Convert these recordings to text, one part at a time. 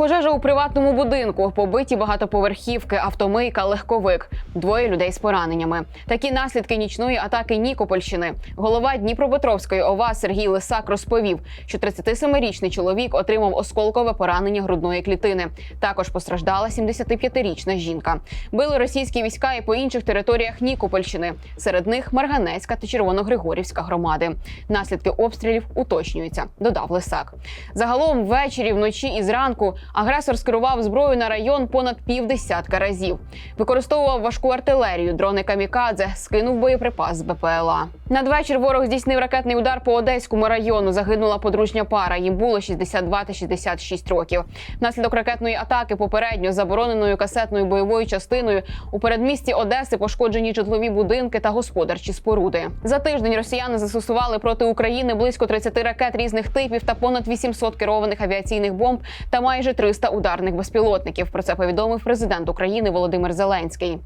Пожежа у приватному будинку, побиті багатоповерхівки, автомийка, легковик. Двоє людей з пораненнями. Такі наслідки нічної атаки Нікопольщини. Голова Дніпропетровської ОВА Сергій Лисак розповів, що 37-річний чоловік отримав осколкове поранення грудної клітини. Також постраждала 75-річна жінка. Били російські війська і по інших територіях Нікопольщини. Серед них Марганецька та Червоногригорівська громади. Наслідки обстрілів уточнюються, додав Лисак. Загалом ввечері, вночі і зранку агресор скерував зброю на район понад півдесятка разів. Використовував важку артилерію, дрони камікадзе, скинув боєприпас з БПЛА. Надвечір ворог здійснив ракетний удар по Одеському району. Загинула подружня пара. Їм було 62 та 66 років. Внаслідок ракетної атаки попередньо забороненою касетною бойовою частиною у передмісті Одеси пошкоджені житлові будинки та господарчі споруди. За тиждень росіяни застосували проти України близько 30 ракет різних типів та понад 800 керованих авіаційних бомб та майже 300 ударних безпілотників. Про це повідомив президент України Володимир Зеленський.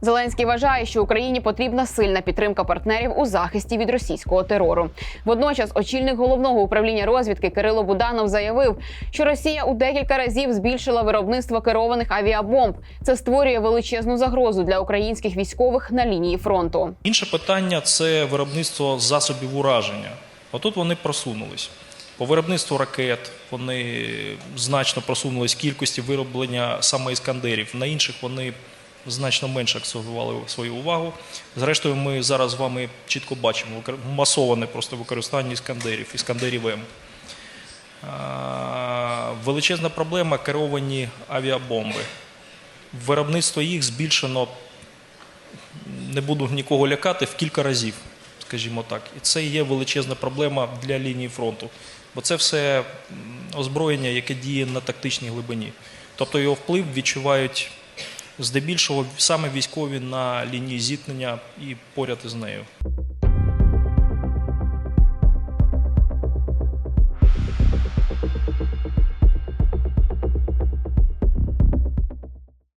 Зеленський вважає, що Україні потрібна сильна підтримка партнерів у захисті від російського терору. Водночас, очільник головного управління розвідки Кирило Буданов заявив, що Росія у декілька разів збільшила виробництво керованих авіабомб. Це створює величезну загрозу для українських військових на лінії фронту. Інше питання це виробництво засобів ураження. Отут вони просунулись. По виробництву ракет вони значно просунулись кількості вироблення саме іскандерів. На інших вони значно менше акцентували свою увагу. Зрештою, ми зараз з вами чітко бачимо масоване просто використання іскандерів, іскандерів М. Величезна проблема керовані авіабомби. Виробництво їх збільшено не буду нікого лякати, в кілька разів, скажімо так. І це є величезна проблема для лінії фронту. Бо це все озброєння, яке діє на тактичній глибині. Тобто його вплив відчувають здебільшого саме військові на лінії зіткнення і поряд із нею.